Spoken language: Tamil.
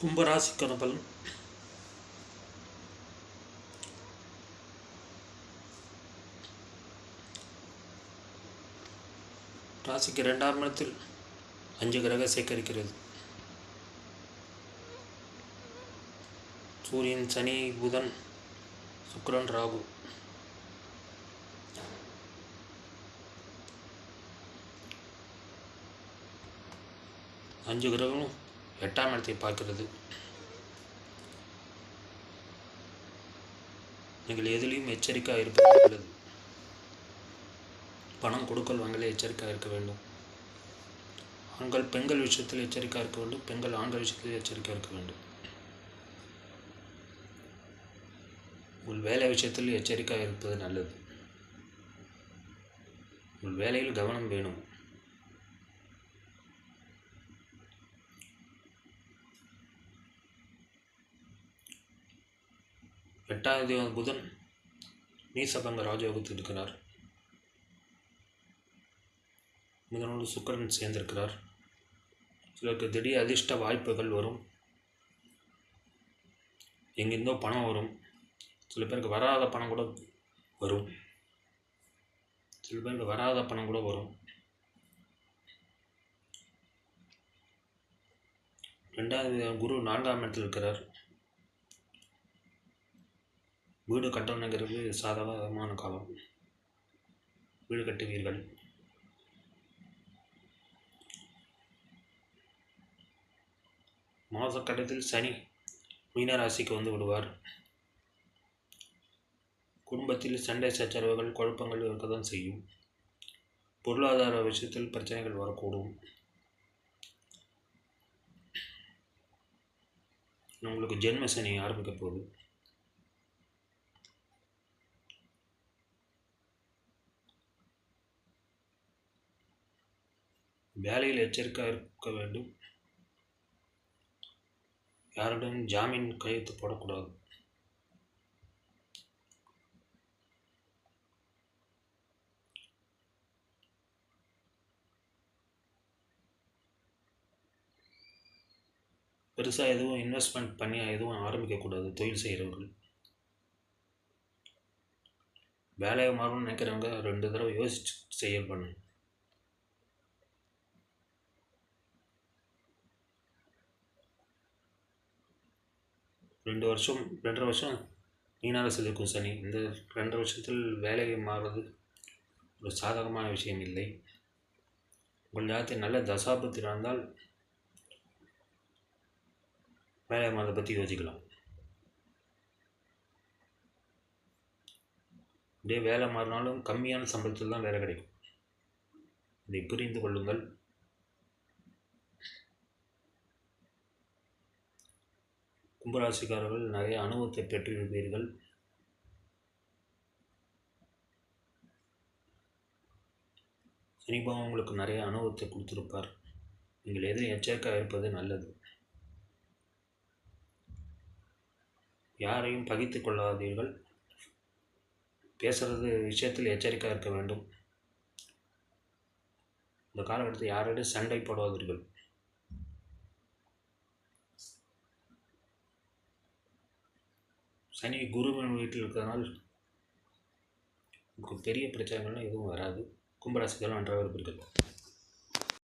கும்பராசிக்கான பலன் ராசிக்கு ரெண்டாம் இடத்தில் அஞ்சு கிரக சேகரிக்கிறது. சூரியன் சனி புதன் சுக்கரன் ராகு. அஞ்சு கிரகங்களும் எட்டாம் இடத்தை பார்க்கிறது. நீங்கள் எதிலையும் எச்சரிக்கையாக இருப்பது நல்லது. பணம் கொடுக்கல் வாங்கலே எச்சரிக்கையாக இருக்க வேண்டும். ஆண்கள் பெண்கள் விஷயத்தில் எச்சரிக்கையாக இருக்க வேண்டும். பெண்கள் ஆண்கள் விஷயத்தில் எச்சரிக்கையாக இருக்க வேண்டும். உங்கள் வேலை விஷயத்தில் எச்சரிக்கையாக இருப்பது நல்லது. உங்கள் வேலையில் கவனம் வேணும். எட்டாவது தேதி புதன் நீசபங்க ராஜயோகத்தில் இருக்கிறார். புதனோடு சுக்கரன் சேர்ந்திருக்கிறார். சிலருக்கு திடீர் அதிர்ஷ்ட வாய்ப்புகள் வரும். எங்கிருந்தோ பணம் வரும். சில பேருக்கு வராத பணம் கூட வரும். சில பேருக்கு வராத பணம் கூட வரும். ரெண்டாவது குரு நான்காம் இடத்தில் இருக்கிறார். வீடு கட்டணுங்கிறது சாதகமான காலம். வீடு கட்டுவீர்கள். மாதக்கட்டத்தில் சனி மீனராசிக்கு வந்து விடுவார். குடும்பத்தில் சண்டை சச்சரவுகள் குழப்பங்கள் இருக்க தான் செய்யும். பொருளாதார விஷயத்தில் பிரச்சனைகள் வரக்கூடும். உங்களுக்கு ஜென்ம சனி ஆரம்பிக்க போகுது. வேலையில் எச்சரிக்கையாக இருக்க வேண்டும். யாரிடம் ஜாமீன் கையெழுத்து போடக்கூடாது? பெருசாக எதுவும் இன்வெஸ்ட்மெண்ட் பண்ணி எதுவும் ஆரம்பிக்கக்கூடாது. தொழில் செய்கிறவர்கள். வேலையை மாறணும்னு நினைக்கிறவங்க ரெண்டு தடவை யோசிச்சு செயல்படணும் ரெண்டு வருஷம் ரெண்டரை வருஷம் மீனாக செல்லிருக்கும் சனி. இந்த ரெண்டரை வருஷத்தில் வேலையை மாறுறது ஒரு சாதகமான விஷயம் இல்லை. உங்கள் நேரத்தில் நல்ல தசாபத்தில் நடந்தால் வேலை மாறதை பற்றி யோசிக்கலாம். அப்படியே வேலை மாறினாலும் கம்மியான சம்பளத்தில் தான் வேலை கிடைக்கும். இதை புரிந்து கொள்ளுங்கள். கும்பராசிக்காரர்கள் நிறைய அனுபவத்தை பெற்றிருப்பீர்கள் சனிபாவம் உங்களுக்கு நிறைய அனுபவத்தை கொடுத்துருப்பார். நீங்கள் எதில் எச்சரிக்கையாக இருப்பது நல்லது? யாரையும் பகித்து கொள்ளாதீர்கள். பேசுகிறது விஷயத்தில் எச்சரிக்கையாக இருக்க வேண்டும். இந்த காலகட்டத்தில் யாரோடு சண்டை போடாதீர்கள். சனி குருவின் வீட்டில் இருக்கிறதுனால உங்களுக்கு பெரிய பிரச்சனைகள்லாம் எதுவும் வராது. கும்பராசிக்கெல்லாம் நன்றாக இருப்பீர்கள்